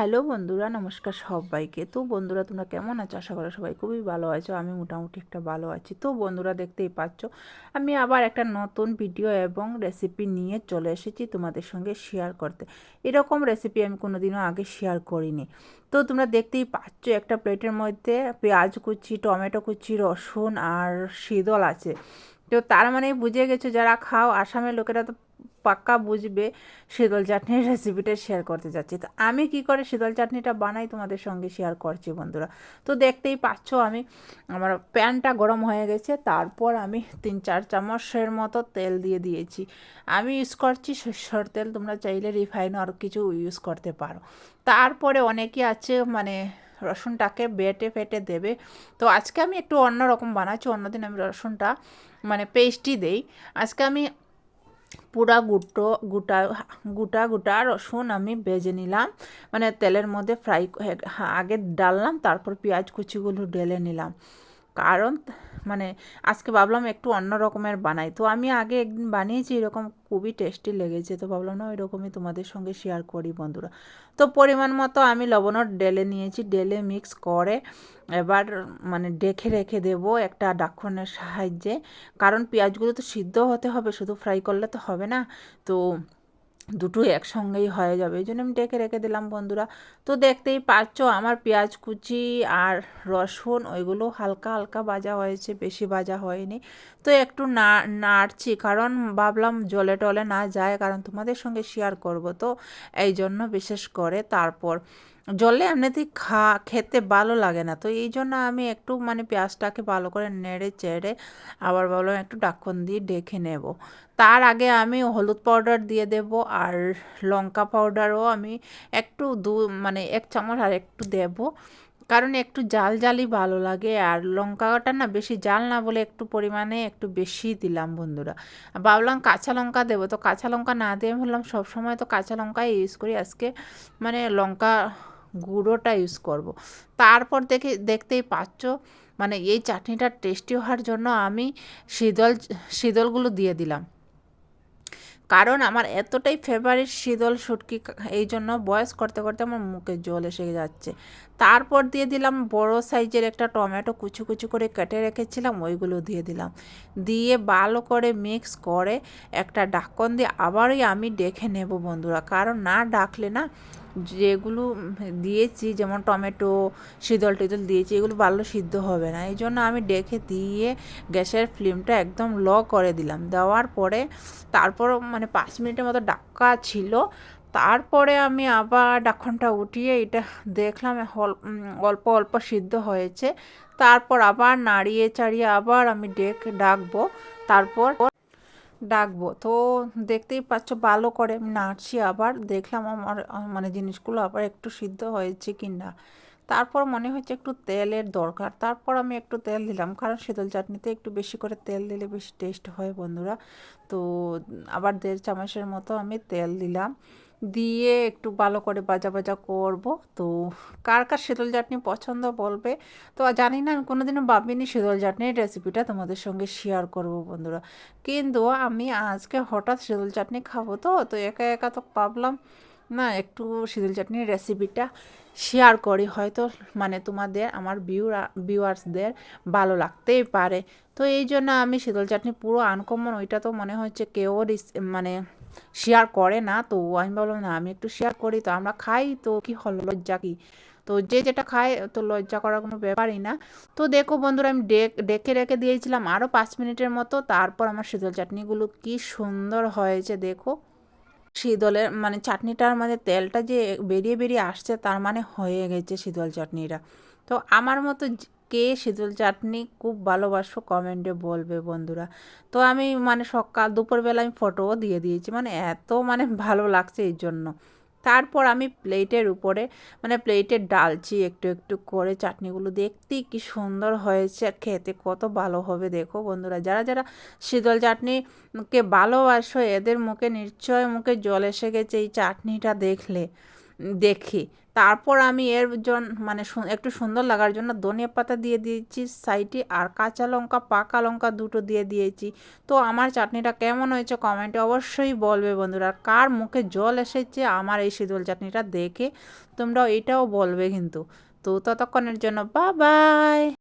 Hello বন্ধুরা, নমস্কার সবাইকে। তো বন্ধুরা, তোমরা কেমন আছো? আশা করো সবাই খুবই ভালো আছো। আমি মোটামুটি একটা ভালো আছি। তো বন্ধুরা, দেখতেই পাচ্ছ, আমি আবার একটা নতুন ভিডিও এবং রেসিপি নিয়ে চলে এসেছি তোমাদের সঙ্গে শেয়ার করতে। এরকম রেসিপি আমি কোনোদিনও আগে শেয়ার করিনি। তো তোমরা দেখতেই পাচ্ছ, একটা প্লেটের মধ্যে পেঁয়াজ কুচি, টমেটো কুচি, রসুন আর শীতল আছে। তো তার মানে বুঝে গেছো, যারা খাও, আসামের লোকেরা তো পাক্কা বুঝবে শীতল চাটনির রেসিপিটা শেয়ার করতে যাচ্ছি। তো আমি কি করে শীতল চাটনিটা বানাই তোমাদের সঙ্গে শেয়ার করছি বন্ধুরা? তো দেখতেই পাচ্ছ আমি, আমার প্যানটা গরম হয়ে গেছে, তারপর আমি তিন চার চামচের মতো তেল দিয়ে দিয়েছি। আমি ইউজ করছি সরষের তেল, তোমরা চাইলে রিফাইন আর কিছু ইউজ করতে পারো। তারপরে অনেকে আছে মানে রসুনটাকে বেটে ফেটে দেবে। তো আজকে আমি একটু অন্যরকম বানাচ্ছি, অন্যদিন আমি রসুনটা মানে পেস্টই দেই। আজকে আমি পুরা গুটো, গুটা গুটা গুটা রসুন আমি বেজে নিলাম। মানে তেলের মধ্যে ফ্রাই আগে ডাললাম, তারপর পেঁয়াজ কুচিগুলো ঢেলে নিলাম। কারণ মানে আজকে ভাবলাম একটু অন্য রকমের বানাই। তো আমি আগে একদিন বানিয়েছি, এরকম খুবই টেস্টি লেগেছে। তো ভাবলাম, না ওই রকমই তোমাদের সঙ্গে শেয়ার করি বন্ধুরা। তো পরিমাণ মতো আমি লবণও ডেলে নিয়েছি। ডেলে মিক্স করে এবার মানে ডেকে রেখে দেব একটা ডাক্ষণের সাহায্যে। কারণ পেঁয়াজগুলো তো সিদ্ধ হতে হবে, শুধু ফ্রাই করলে তো হবে না। তো দুটোই একসঙ্গেই হয়ে যাবে। এই জন্য আমি ডেকে রেখে দিলাম বন্ধুরা। তো দেখতেই পাচ্ছ আমার পেঁয়াজ কুচি আর রসুন, ওইগুলো হালকা হালকা ভাজা হয়েছে, বেশি ভাজা হয়নি। তো একটু না, নাড়ছি, কারণ ভাবলাম জলে টলে না যায়, কারণ তোমাদের সঙ্গে শেয়ার করব। তো এই জন্য বিশেষ করে তারপর জলে এমনিতেই খা, খেতে ভালো লাগে না। তো এই জন্য আমি একটু মানে পেঁয়াজটাকে ভালো করে নেড়ে চেড়ে আবার ভাবলাম একটু ডাক্কন দিয়ে ডেকে নেব। তার আগে আমি হলুদ পাউডার দিয়ে দেব আর লঙ্কা পাউডারও আমি একটু দু মানে এক চামচ আর একটু দেব। কারণ একটু জাল জালই ভালো লাগে। আর লঙ্কাটা না বেশি জাল না বলে একটু পরিমাণে একটু বেশি দিলাম বন্ধুরা। ভাবলাম কাঁচা লঙ্কা দেবো। তো কাঁচা লঙ্কা না দিয়ে বললাম সবসময় তো কাঁচা লঙ্কাই ইউজ করি। আজকে মানে লঙ্কা গুঁড়োটা ইউজ করব। তারপর দেখে, দেখতেই পাচ্ছ মানে এই চাটনিটা টেস্টি হওয়ার জন্য আমি শীতল, শীতলগুলো দিয়ে দিলাম। কারণ আমার এতটাই ফেভারিট শীতল শুটকি এই জন্য বয়স করতে করতে আমার মুখে জল এসে যাচ্ছে। তারপর দিয়ে দিলাম বড় সাইজের একটা টমেটো কুচু কুচু করে কেটে রেখেছিলাম, ওইগুলো দিয়ে দিলাম। দিয়ে ভালো করে মিক্স করে একটা ঢাকন দিয়ে আবারই আমি ডেকে নেব বন্ধুরা। কারণ না ডাকলে না যেগুলো দিয়েছি, যেমন টমেটো, শীতল টিতল দিয়েছি, এগুলো ভালো সিদ্ধ হবে না। এই জন্য আমি ডেকে দিয়ে গ্যাসের ফ্লেমটা একদম ল করে দিলাম। দেওয়ার পরে তারপর মানে পাঁচ মিনিটের মতো ডাক্কা ছিল। তারপরে আমি আবার ডাক্ষণটা উঠিয়ে এটা দেখলাম অল্প অল্প সিদ্ধ হয়েছে। তারপর আবার নাড়িয়ে চাড়িয়ে আবার আমি ডেক ডাকবো। তারপর ডাকবো। তো দেখতেই পাচ্ছ, ভালো করে আমি নাড়ছি আবার, দেখলাম আমার মানে জিনিসগুলো আবার একটু সিদ্ধ হয়েছে কি না তারপর মনে হচ্ছে একটু তেলের দরকার। তারপর আমি একটু তেল দিলাম, কারণ শীতল চাটনিতে একটু বেশি করে তেল দিলে বেশি টেস্ট হয় বন্ধুরা। তো আবার দেড় চামচের মতো আমি তেল দিলাম। দিয়ে একটু ভালো করে বাজা বাজা করব। তো কার কার শীতল চাটনি পছন্দ বলবে? তো জানি না, আমি কোনোদিনও ভাবিনি শীতল চাটনির রেসিপিটা তোমাদের সঙ্গে শেয়ার করব বন্ধুরা। কিন্তু আমি আজকে হঠাৎ শীতল চাটনি খাব তো তো একা একা তো ভাবলাম, না একটু শীতল চাটনির রেসিপিটা শেয়ার করি। হয়তো মানে তোমাদের, আমার ভিউরা ভিউয়ার্সদের ভালো লাগতেই পারে। তো এই জন্য আমি শীতল চাটনি পুরো আনকমন ওইটা তো মনে হচ্ছে কেউ মানে শেয়ার করে না, তো আমি বললাম না, আমি একটু শেয়ার করি। তো আমরা খাই, তো কি হলো, লজ্জা কি? তো যে যেটা খায়, তো লজ্জা করার কোনো ব্যাপারই না। তো দেখো বন্ধুরা, আমি ডেক ডেকে রেখে দিয়েছিলাম আরও পাঁচ মিনিটের মতো। তারপর আমার শীতল চাটনিগুলো কি সুন্দর হয়েছে, দেখো। শীতলের মানে চাটনিটার মানে তেলটা যে বেরিয়ে বেরিয়ে আসছে তার মানে হয়ে গেছে শীতল চাটনিটা। তো আমার মতো কে শীতল চাটনি খুব ভালোবাসো কমেন্টে বলবে বন্ধুরা। তো আমি মানে সকাল, দুপুরবেলা আমি ফটোও দিয়ে দিয়েছি। মানে এত মানে ভালো লাগছে এই জন্য। তারপর আমি প্লেটের উপরে মানে প্লেটে ডালছি একটু একটু করে চাটনিগুলো দেখতে কি সুন্দর হয়েছে আর খেতে কত ভালো হবে দেখো বন্ধুরা। যারা যারা শীতল চাটনিকে ভালোবাসো, এদের মুখে নিশ্চয় মুখে জল এসে গেছে এই চাটনিটা দেখলে। দেখি। তারপর আমি এর জন্য মানে একটু সুন্দর লাগার জন্য ধনিয়া পাতা দিয়ে দিয়েছি সাইডে আর কাঁচা লঙ্কা, পাকা লঙ্কা দুটো দিয়ে দিয়েছি। তো আমার চাটনিটা কেমন হয়েছে কমেন্টে অবশ্যই বলবে বন্ধুরা। কার মুখে জল এসেছে আমার এই শীতল চাটনিটা দেখে তোমরাও এটাও বলবে কিন্তু। তো ততক্ষণের জন্য বা বাই